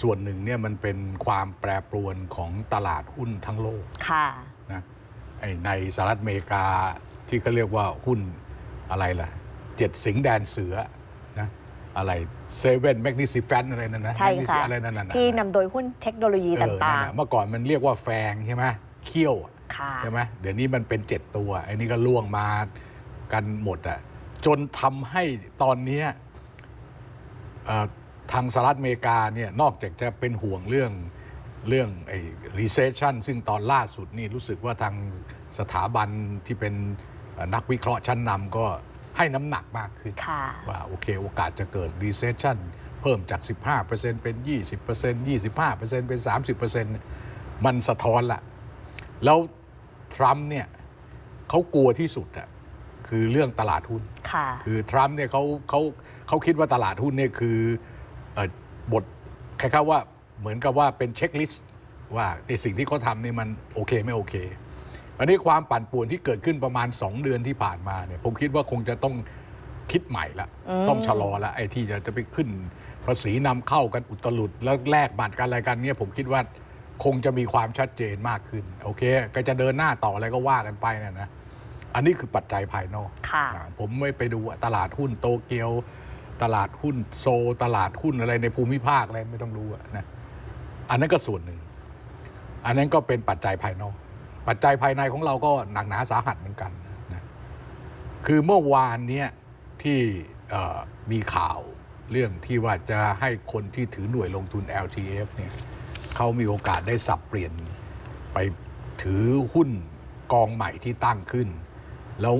ส่วนหนึ่งเนี่ยมันเป็นความแปรปรวนของตลาดหุ้นทั้งโลกค่ะนะไอ้ในสหรัฐอเมริกาที่เขาเรียกว่าหุ้นอะไรล่ะเจ็ดสิงห์แดนเสือนะอะไรเซเว่นแมกนิซิแฟนอะไรนั่นนะใช่ค่ะอะไรนั่นน่ะที่นำโดยหุ้นเทคโนโลยีเออต่านั่นงน่ะเมื่อก่อนมันเรียกว่าแฟงใช่ไหมเขี้ยวอะๆค่ะใช่ไหมเดี๋ยวนี้มันเป็นเจ็ดตัวไอ้นี่ก็ล่วงมากันหมดอะจนทำให้ตอนเนี้ยเอ่อ ทางสหรัฐอเมริกาเนี่ยนอกจากจะเป็นห่วงเรื่องเรื่องไอ้ recession ซึ่งตอนล่าสุดนี่รู้สึกว่าทางสถาบันที่เป็นเอ่อนักวิเคราะห์ชั้นนำก็ให้น้ำหนักมากขึ้นค่ะว่าโอเคโอกาสจะเกิด recession เพิ่มจาก 15%เป็น 20% 25%เป็น 30%มันสะท้อนละ แล้วทรัมป์เนี่ยเขากลัวที่สุดอะคือเรื่องตลาดหุ้นค่ะคือทรัมป์เนี่ยเขาเขาเขาคิดว่าตลาดหุ้นเนี่ยคือเอ่อ บทคล้ายๆว่าเหมือนกับว่าเป็นเช็คลิสต์ว่าในสิ่งที่เขาทำเนี่ยมันโอเคไม่โอเค อันนี้ความปั่นป่วนที่เกิดขึ้นประมาณ 2 เดือนที่ผ่านมาเนี่ยผมคิดว่าคงจะต้องคิดใหม่ละต้องชะลอละไอ้ที่จะจะไปขึ้นภาษีนำเข้ากันอุตลุดแล้วแลกบัตรกันอะไรกันเนี่ยผมคิดว่าคงจะมีความชัดเจนมากขึ้น โอเค ก็จะเดินหน้าต่ออะไรก็ว่ากันไปนะนะอันนี้คือปัจจัยภายนอกค่ะอ่าผมไม่ไปดูอะตลาดหุ้นโตเกียว ตลาดหุ้นโซตลาดหุ้นอะไรในภูมิภาคอะไรไม่ต้องรู้นะอันนั้นก็ส่วนหนึ่ง อันนั้นก็เป็นปัจจัยภายนอก ปัจจัยภายในของเราก็หนักหนาสาหัสเหมือนกันนะคือเมื่อวานเนี้ยที่มีข่าวเรื่องที่ว่าจะให้คนที่ถือหน่วยลงทุน LTF เนี่ยเขามีโอกาสได้สับเปลี่ยนไปถือหุ้นกองใหม่ที่ตั้งขึ้น แล้ว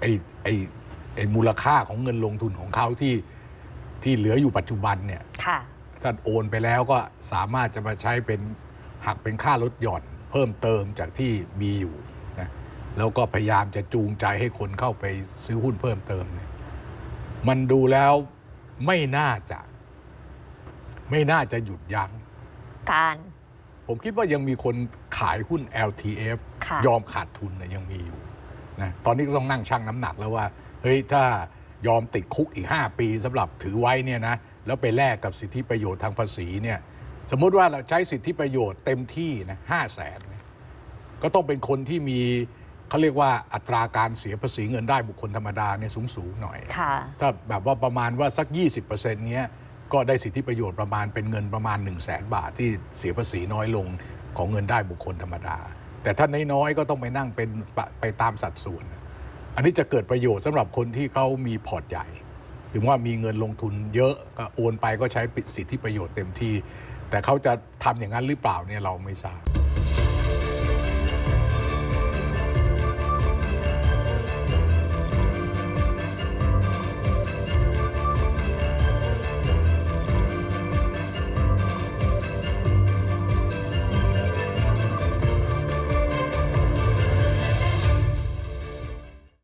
ไอ้ไอ้ ไอ้มูลค่าของเงินลงทุนของเขาที่ที่เหลืออยู่ปัจจุบันเนี่ยค่ะ ถ้าโอนไปแล้วก็สามารถจะมาใช้เป็นหักเป็นค่าลดหย่อนเพิ่มเติมจากที่มีอยู่นะแล้วก็พยายามจะจูงใจให้คนเข้าไปซื้อหุ้นเพิ่มเติมเนี่ยมันดูแล้วไม่น่าจะ ไม่น่าจะหยุดยัง้งการ ผมคิดว่ายังมีคนขายหุ้น LTF ค่ะยอมขาดทุนนะยังมีอยู่นะตอนนี้ก็ต้องนั่งชั่งน้ำหนักแล้วว่า เฮ้ยถ้ายอมติดคุกอีก 5 ปีสำหรับถือไว้เนี่ยนะแล้วไปแลกกับสิทธิประโยชน์ทางภาษีเนี่ยสมมุติว่าเราใช้สิทธิประโยชน์เต็มที่นะห้าแสนยก็ต้องเป็นคนที่มีเขาเรียกว่าอัตราการเสียภาษีเงินได้บุคคลธรรมดาเนี่ยสูงสูงๆหน่อยค่ะถ้าแบบว่าประมาณว่าสัก 20%เนี้ยก็ได้สิทธิประโยชน์ประมาณเป็นเงินประมาณ 1 0 0 0 0แสนบาทที่เสียภาษีน้อยลงของเงินได้บุคคลธรรมดา แต่ถ้าน้อยๆก็ต้องไปนั่งเป็นปะไปตามสัดส่วน อันนี้จะเกิดประโยชน์สำหรับคนที่เขามีพอร์ตใหญ่ถึงว่ามีเงินลงทุนเยอะก็โอนไปก็ใช้สิทธิประโยชน์เต็มที่ แต่เขาจะทำอย่างนั้นหรือเปล่าเนี่ยเราไม่ทราบ